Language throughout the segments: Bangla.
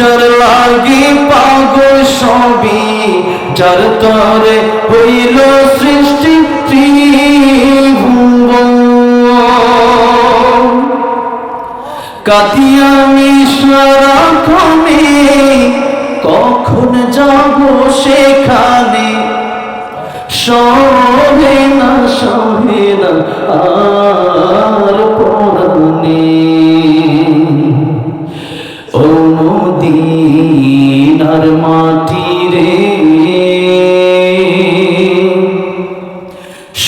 যার লাগি পাগল সবই, যার তরে হইল সৃষ্টি ত্রিভুবন। কাতি আমি সারাক্ষণে কখন যাব সেখানে? সহে না সহে না আর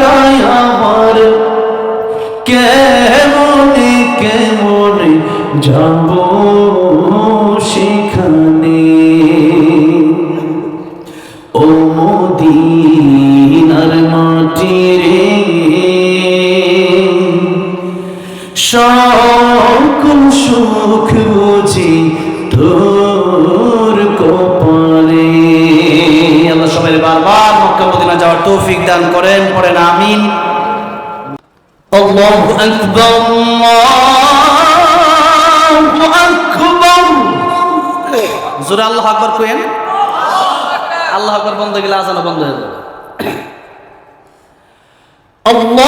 নাই আমার। কেমনে কেমনে যাব সেখানে? ও মদিনার মাটি রে সকল সবাই বারবার মক্কা মদিনা যাওয়ার তৌফিক দান করেন, পড়েন, আমিন। আল্লাহু আকবার আল্লাহু আকবার। জোরে আল্লাহ আকবার কোয়েন আল্লাহু আকবার বন্ধ গেলে আজানো বন্ধ হয়ে যাবে। আল্লাহু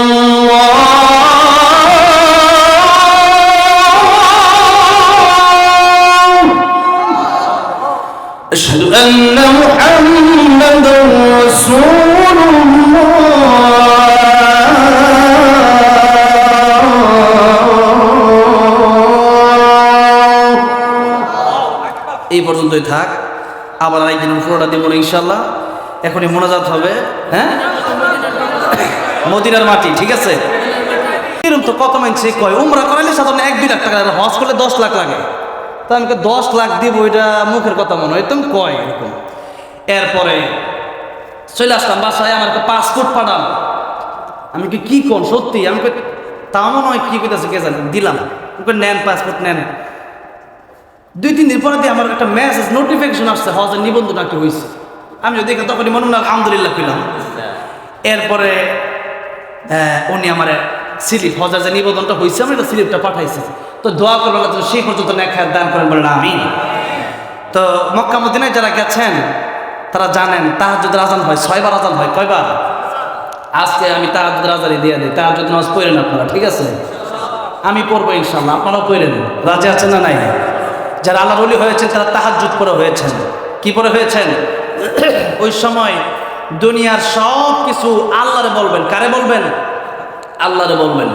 أشهد أن محمدا رسول الله এই পর্যন্তই থাক আবার আরেকদিন পুরোটা দেবো না ইনশাল্লাহ এখনই মোনাজাত হবে হ্যাঁ মদিনার মাটি ঠিক আছে এরকম তো কত মানছে কয় উমরা করাইলে সাধারণ এক দুই লাখ টাকা লাগে হজ করলে দশ লাখ লাগে তা আমাকে দশ লাখ দিব ওইটা মুখের কথা মনে হয় তুমি কয় এরকম। এরপরে চলে আসলাম বাসায় আমার পাসপোর্ট পাঠান। আমি কি কি কোন? সত্যি? আমি কই, তাও মনে হয় কি কইতেছে কে জানি? দিলাম। ওকে নেন পাসপোর্ট নেন। দুই তিন দিন পরে দিয়ে আমার একটা মেসেজ নোটিফিকেশন আসছে হজের নিবন্ধন একটা হয়েছে আমি যদি তখনই মনে হলো আলহামদুলিল্লাহ পেলাম এরপরে উনি আমার স্লিপ হজার যে নিবেদনটা হয়েছে আমি একটা স্লিপটা পাঠাইছি। তো দোয়া করবেন তো সেই পর্যন্ত নেখার দান করেন বলেন আমি তো মক্কা মদিনায় যারা গেছেন, তারা জানেন তাহাজুদ আজান হয়, ছয়বার আজান হয়, কয়বার? আজকে আমি তাহাজুদ আজানই দিয়ে দিই তাহাজুদ নামাজ পড়েন আপনারা, ঠিক আছে? আমি পড়ব ইনশাল্লাহ আপনারাও পড়েন রাজি আছেন না নাই? যারা আল্লাহ রলি হয়েছেন, তারা তাহাজুদ করে হয়েছেন। কি পরে হয়েছেন? ওই সময় দুনিয়ার সব কিছু আল্লাহরে বলবেন। কারে বলবেন? আল্লাহরে বলবেন।